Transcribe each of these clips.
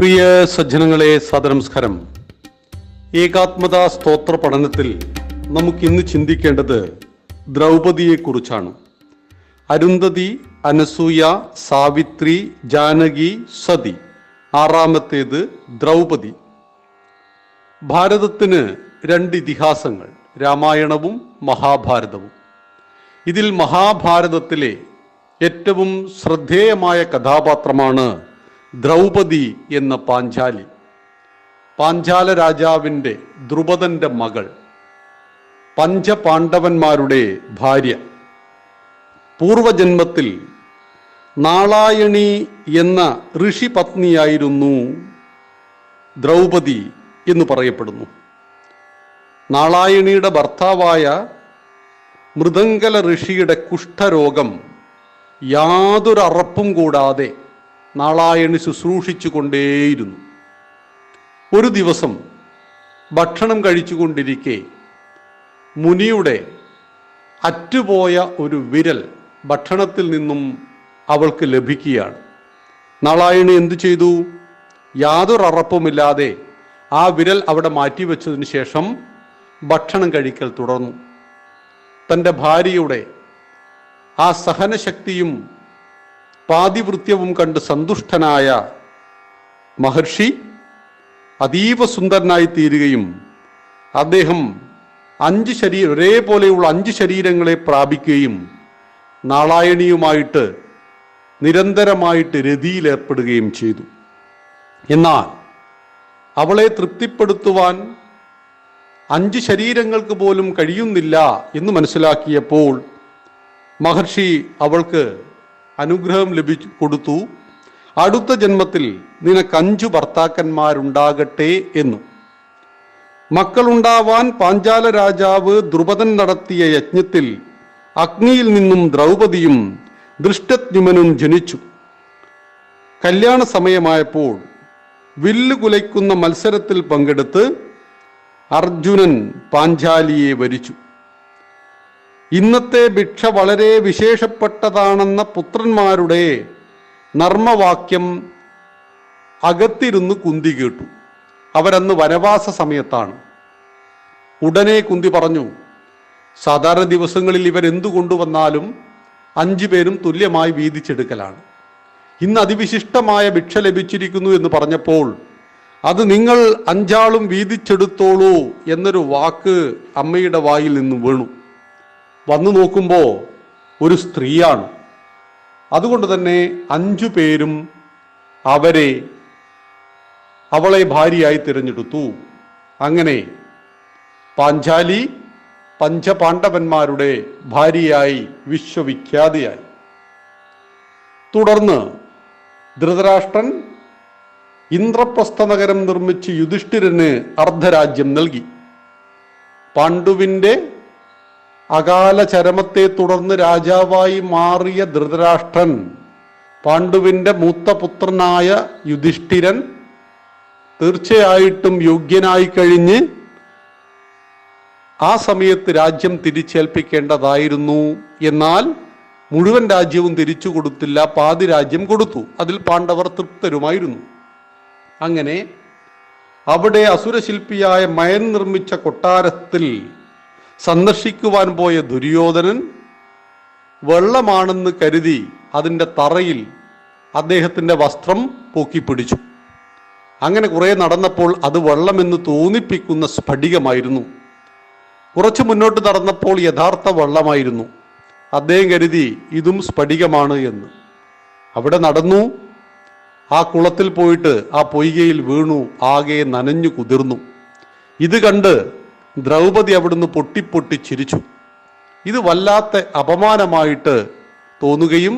പ്രിയ സജ്ജനങ്ങളെ സദനമസ്കാരം ഏകാത്മത സ്തോത്ര പഠനത്തിൽ നമുക്കിന്ന് ചിന്തിക്കേണ്ടത് ദ്രൗപദിയെക്കുറിച്ചാണ്. അരുന്ധതി അനസൂയ സാവിത്രി ജാനകി സതി. ആറാമത്തേത് ദ്രൗപദി. ഭാരതത്തിന് രണ്ട് ഇതിഹാസങ്ങൾ രാമായണവും മഹാഭാരതവും. ഇതിൽ മഹാഭാരതത്തിലെ ഏറ്റവും ശ്രദ്ധേയമായ കഥാപാത്രമാണ് ദ്രൗപദി എന്ന പാഞ്ചാലി. പാഞ്ചാല രാജാവിന്റെ ദ്രുപദന്റെ മകൾ. പഞ്ചപാണ്ഡവന്മാരുടെ ഭാര്യ. പൂർവജന്മത്തിൽ നാളായണി എന്ന ഋഷിപത്നിയായിരുന്നു ദ്രൗപദി എന്ന് പറയപ്പെടുന്നു. നാളായണിയുടെ ഭർത്താവായ മൃദംഗല ഋഷിയുടെ കുഷ്ഠരോഗം യാതൊരു അറപ്പും കൂടാതെ നാളായണി ശുശ്രൂഷിച്ചു കൊണ്ടേയിരുന്നു ഒരു ദിവസം ഭക്ഷണം കഴിച്ചുകൊണ്ടിരിക്കെ മുനിയുടെ അറ്റുപോയ ഒരു വിരൽ ഭക്ഷണത്തിൽ നിന്നും അവൾക്ക് ലഭിക്കുകയാണ്. നാളായണി എന്തു ചെയ്തു? യാതൊരു അറപ്പുമില്ലാതെ ആ വിരൽ അവിടെ മാറ്റിവെച്ചതിന് ശേഷം ഭക്ഷണം കഴിക്കൽ തുടർന്നു. തന്റെ ഭാര്യയുടെ ആ സഹനശക്തിയും പാതിവൃത്യവും കണ്ട് സന്തുഷ്ടനായ മഹർഷി അതീവ സുന്ദരനായി തീരുകയും അദ്ദേഹം അഞ്ച് ശരീരം ഒരേപോലെയുള്ള അഞ്ച് ശരീരങ്ങളെ പ്രാപിക്കുകയും നാളായണിയുമായിട്ട് നിരന്തരമായിട്ട് രതിയിലേർപ്പെടുകയും ചെയ്തു. എന്നാൽ അവളെ തൃപ്തിപ്പെടുത്തുവാൻ അഞ്ച് ശരീരങ്ങൾക്ക് പോലും കഴിയുന്നില്ല എന്ന് മനസ്സിലാക്കിയപ്പോൾ മഹർഷി അവൾക്ക് അനുഗ്രഹം ലഭിച്ചു കൊടുത്തു. അടുത്ത ജന്മത്തിൽ നിനക്ക് അഞ്ചു ഭർത്താക്കന്മാരുണ്ടാകട്ടെ എന്നു. മക്കളുണ്ടാവാൻ പാഞ്ചാല രാജാവ് ദ്രുപദൻ നടത്തിയ യജ്ഞത്തിൽ അഗ്നിയിൽ നിന്നും ദ്രൗപദിയും ദൃഷ്ടദ്യുമനും ജനിച്ചു. കല്യാണ സമയമായപ്പോൾ വില്ലു കുലയ്ക്കുന്ന മത്സരത്തിൽ പങ്കെടുത്ത് അർജുനൻ പാഞ്ചാലിയെ വരിച്ചു. ഇന്നത്തെ ഭിക്ഷ വളരെ വിശേഷപ്പെട്ടതാണെന്ന പുത്രന്മാരുടെ നർമ്മവാക്യം അകത്തിരുന്ന് കുന്തി കേട്ടു. അവരന്ന് വനവാസ സമയത്താണ്. ഉടനെ കുന്തി പറഞ്ഞു സാധാരണ ദിവസങ്ങളിൽ ഇവരെന്തു കൊണ്ടുവന്നാലും അഞ്ചു പേരും തുല്യമായി വീതിച്ചെടുക്കലാണ്. ഇന്ന് അതിവിശിഷ്ടമായ ഭിക്ഷ ലഭിച്ചിരിക്കുന്നു എന്ന് പറഞ്ഞപ്പോൾ അത് നിങ്ങൾ അഞ്ചാളും വീതിച്ചെടുത്തോളൂ എന്നൊരു വാക്ക് അമ്മയുടെ വായിൽ നിന്ന് വീണു. വന്നു നോക്കുമ്പോൾ ഒരു സ്ത്രീയാണ്. അതുകൊണ്ട് തന്നെ അഞ്ചു പേരും അവരെ അവളെ ഭാര്യയായി തിരഞ്ഞെടുത്തു. അങ്ങനെ പാഞ്ചാലി പഞ്ചപാണ്ഡവന്മാരുടെ ഭാര്യയായി വിശ്വവിഖ്യാതിയായി. തുടർന്ന് ധൃതരാഷ്ട്രൻ ഇന്ദ്രപ്രസ്ഥ നഗരം നിർമ്മിച്ച് യുധിഷ്ഠിരന് അർദ്ധരാജ്യം നൽകി. പാണ്ഡുവിന്റെ അകാല ചരമത്തെ തുടർന്ന് രാജാവായി മാറിയ ധൃതരാഷ്ട്രൻ പാണ്ഡുവിന്റെ മൂത്ത പുത്രനായ യുധിഷ്ഠിരൻ തീർച്ചയായിട്ടും യോഗ്യനായി കഴിഞ്ഞ് ആ സമയത്ത് രാജ്യം തിരിച്ചേൽപ്പിക്കേണ്ടതായിരുന്നു. എന്നാൽ മുഴുവൻ രാജ്യവും തിരിച്ചു കൊടുത്തില്ല പാതി രാജ്യം കൊടുത്തു. അതിൽ പാണ്ഡവർ തൃപ്തരുമായിരുന്നു. അങ്ങനെ അവിടെ അസുരശില്പിയായ മയൻ നിർമ്മിച്ച കൊട്ടാരത്തിൽ സന്ദർശിക്കുവാൻ പോയ ദുര്യോധനൻ വെള്ളമാണെന്ന് കരുതി അതിന്റെ തറയിൽ അദ്ദേഹത്തിന്റെ വസ്ത്രം പൊക്കിപ്പിടിച്ചു. അങ്ങനെ കുറേ നടന്നപ്പോൾ അത് വെള്ളമെന്ന് തോന്നിപ്പിക്കുന്ന സ്ഫടികമായിരുന്നു. കുറച്ച് മുന്നോട്ട് നടന്നപ്പോൾ യഥാർത്ഥ വെള്ളമായിരുന്നു. അദ്ദേഹം കരുതി ഇതും സ്ഫടികമാണ് എന്ന്. അവിടെ നടന്നു. ആ കുളത്തിൽ പോയിട്ട് ആ പൊയ്കയിൽ വീണു ആകെ നനഞ്ഞു കുതിർന്നു. ഇത് കണ്ട് ദ്രൗപദി അവിടുന്ന് പൊട്ടിപ്പൊട്ടി ചിരിച്ചു. ഇത് വല്ലാത്ത അപമാനമായിട്ട് തോന്നുകയും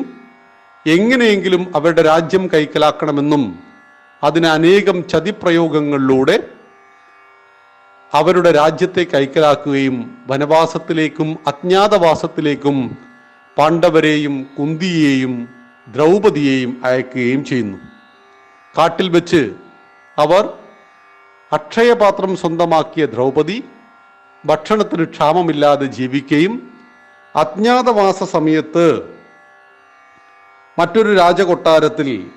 എങ്ങനെയെങ്കിലും അവരുടെ രാജ്യം കൈക്കലാക്കണമെന്നും അതിന് അനേകം ചതിപ്രയോഗങ്ങളിലൂടെ അവരുടെ രാജ്യത്തെ കൈക്കലാക്കുകയും വനവാസത്തിലേക്കും അജ്ഞാതവാസത്തിലേക്കും പാണ്ഡവരെയും കുന്തിയെയും ദ്രൗപദിയെയും അയക്കുകയും ചെയ്യുന്നു. കാട്ടിൽ വെച്ച് അവർ അക്ഷയപാത്രം സ്വന്തമാക്കിയ ദ്രൗപദി ഭക്ഷണത്തിന് ക്ഷാമമില്ലാതെ ജീവിക്കുകയും അജ്ഞാതവാസ സമയത്ത് മറ്റൊരു രാജകൊട്ടാരത്തിൽ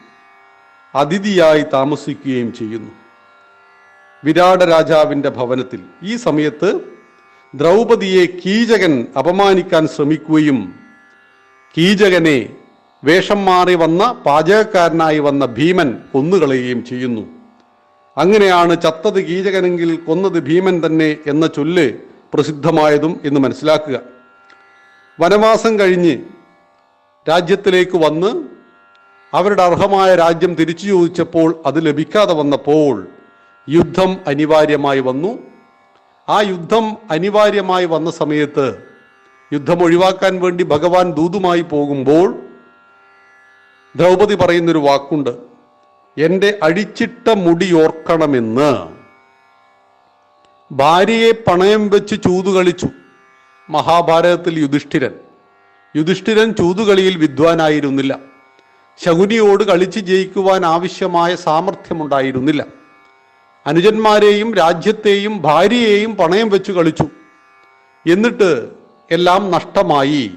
അതിഥിയായി താമസിക്കുകയും ചെയ്യുന്നു. വിരാട രാജാവിന്റെ ഭവനത്തിൽ. ഈ സമയത്ത് ദ്രൗപതിയെ കീചകൻ അപമാനിക്കാൻ ശ്രമിക്കുകയും കീചകനെ വേഷം മാറി വന്ന പാചകക്കാരനായി വന്ന ഭീമൻ കൊന്നുകളയുകയും ചെയ്യുന്നു. അങ്ങനെയാണ് ചത്തത് കീചകനെങ്കിൽ കൊന്നത് ഭീമൻ തന്നെ എന്ന ചൊല്ല് പ്രസിദ്ധമായതും എന്ന് മനസ്സിലാക്കുക. വനവാസം കഴിഞ്ഞ് രാജ്യത്തിലേക്ക് വന്ന് അവരുടെ അർഹമായ രാജ്യം തിരിച്ചു ചോദിച്ചപ്പോൾ അത് ലഭിക്കാതെ വന്നപ്പോൾ യുദ്ധം അനിവാര്യമായി വന്നു. ആ യുദ്ധം അനിവാര്യമായി വന്ന സമയത്ത് യുദ്ധം ഒഴിവാക്കാൻ വേണ്ടി ഭഗവാൻ ദൂതുമായി പോകുമ്പോൾ ദ്രൗപദി പറയുന്നൊരു വാക്കുണ്ട്. എന്റെ അഴിച്ചിട്ട മുടി ഓർക്കണമെന്ന്. ഭാര്യയെ പണയം വെച്ച് ചൂതു കളിച്ചു. മഹാഭാരതത്തിൽ യുധിഷ്ഠിരൻ. യുധിഷ്ഠിരൻ ചൂതുകളിയിൽ വിദ്വാനായിരുന്നില്ല. ശകുനിയോട് കളിച്ച് ജയിക്കുവാൻ ആവശ്യമായ സാമർഥ്യമുണ്ടായിരുന്നില്ല. അനുജന്മാരെയും രാജ്യത്തെയും ഭാര്യയെയും പണയം വെച്ച് കളിച്ചു. എന്നിട്ട് എല്ലാം നഷ്ടമായി.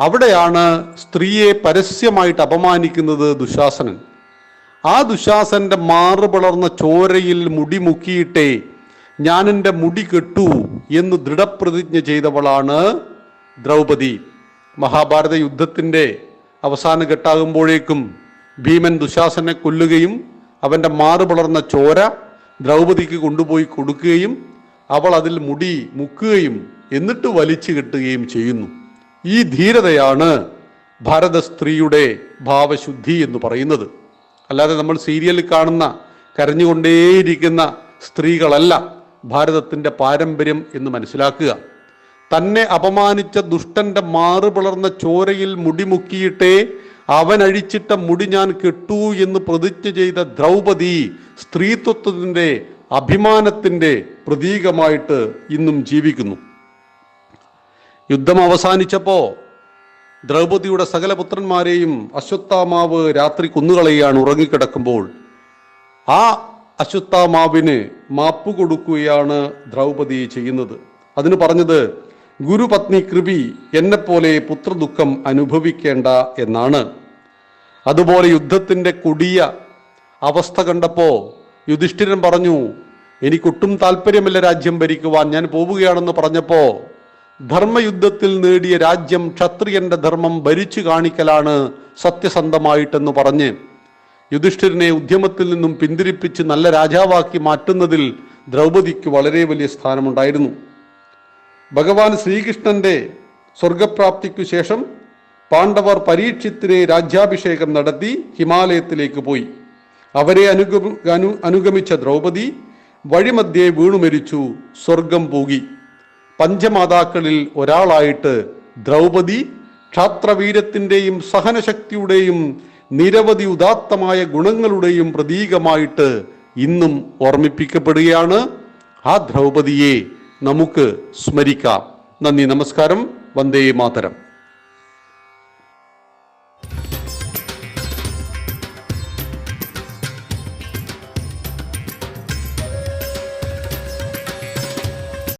അവിടെയാണ് സ്ത്രീയെ പരസ്യമായിട്ട് അപമാനിക്കുന്നത് ദുശാസനൻ. ആ ദുശാസന്റെ മാറു പിളർന്ന ചോരയിൽ മുടി മുക്കിയിട്ടേ ഞാൻ എന്റെ മുടി കെട്ടു എന്ന് ദൃഢപ്രതിജ്ഞ ചെയ്തവളാണ് ദ്രൗപദി. മഹാഭാരത യുദ്ധത്തിന്റെ അവസാന ഘട്ടാകുമ്പോഴേക്കും ഭീമൻ ദുശാസനെ കൊല്ലുകയും അവന്റെ മാറു പിളർന്ന ചോര ദ്രൗപദിക്ക് കൊണ്ടുപോയി കൊടുക്കുകയും അവൾ അതിൽ മുടി മുക്കുകയും എന്നിട്ട് വലിച്ചു കെട്ടുകയും ചെയ്യുന്നു. ഈ ധീരതയാണ് ഭാരത സ്ത്രീയുടെ ഭാവശുദ്ധി എന്ന് പറയുന്നത്. അല്ലാതെ നമ്മൾ സീരിയലിൽ കാണുന്ന കരഞ്ഞുകൊണ്ടേയിരിക്കുന്ന സ്ത്രീകളല്ല ഭാരതത്തിന്റെ പാരമ്പര്യം എന്ന് മനസ്സിലാക്കുക. തന്നെ അപമാനിച്ച ദുഷ്ടന്റെ മാറുപിളർന്ന ചോരയിൽ മുടിമുക്കിയിട്ടേ അവനഴിച്ചിട്ട മുടി ഞാൻ കെട്ടു എന്ന് പ്രതിജ്ഞ ചെയ്ത ദ്രൗപദി സ്ത്രീത്വത്തിന്റെ അഭിമാനത്തിന്റെ പ്രതീകമായിട്ട് ഇന്നും ജീവിക്കുന്നു. യുദ്ധം അവസാനിച്ചപ്പോ ദ്രൗപദിയുടെ സകല പുത്രന്മാരെയും അശ്വത്ഥാമാവ് രാത്രി കുന്നുകളയാണ് ഉറങ്ങിക്കിടക്കുമ്പോൾ. ആ അശ്വത്ഥാമാവിന് മാപ്പ് കൊടുക്കുകയാണ് ദ്രൗപദി ചെയ്യുന്നത്. അതിന് പറഞ്ഞത് ഗുരുപത്നി കൃപി എന്നെപ്പോലെ പുത്രദുഃഖം അനുഭവിക്കേണ്ട എന്നാണ്. അതുപോലെ യുദ്ധത്തിന്റെ കൊടിയ അവസ്ഥ കണ്ടപ്പോൾ യുധിഷ്ഠിരൻ പറഞ്ഞു എനിക്കൊട്ടും താല്പര്യമില്ല രാജ്യം ഭരിക്കുവാൻ. ഞാൻ പോവുകയാണെന്ന് പറഞ്ഞപ്പോ ധർമ്മയുദ്ധത്തിൽ നേടിയ രാജ്യം ക്ഷത്രിയന്റെ ധർമ്മം ഭരിച്ചു കാണിക്കലാണ് സത്യസന്ധമായിട്ടെന്ന് പറഞ്ഞ് യുധിഷ്ഠിരനെ ഉദ്യമത്തിൽ നിന്നും പിന്തിരിപ്പിച്ച് നല്ല രാജാവാക്കി മാറ്റുന്നതിൽ ദ്രൗപദിക്ക് വളരെ വലിയ സ്ഥാനമുണ്ടായിരുന്നു. ഭഗവാൻ ശ്രീകൃഷ്ണന്റെ സ്വർഗപ്രാപ്തിക്കു ശേഷം പാണ്ഡവർ പരീക്ഷിത്തിനെ രാജ്യാഭിഷേകം നടത്തി ഹിമാലയത്തിലേക്ക് പോയി. അവരെ അനുഗമ അനു അനുഗമിച്ച ദ്രൗപദി വഴിമധ്യേ വീണുമരിച്ചു സ്വർഗം പോകി. പഞ്ചമാതാക്കളിൽ ഒരാളായിട്ട് ദ്രൗപദി ക്ഷാത്രവീരത്തിന്റെയും സഹനശക്തിയുടെയും നിരവധി ഉദാത്തമായ ഗുണങ്ങളുടെയും പ്രതീകമായിട്ട് ഇന്നും ഓർമ്മിപ്പിക്കപ്പെടുകയാണ്. ആ ദ്രൗപദിയെ നമുക്ക് സ്മരിക്കാം. നന്ദി നമസ്കാരം. വന്ദേ മാതരം.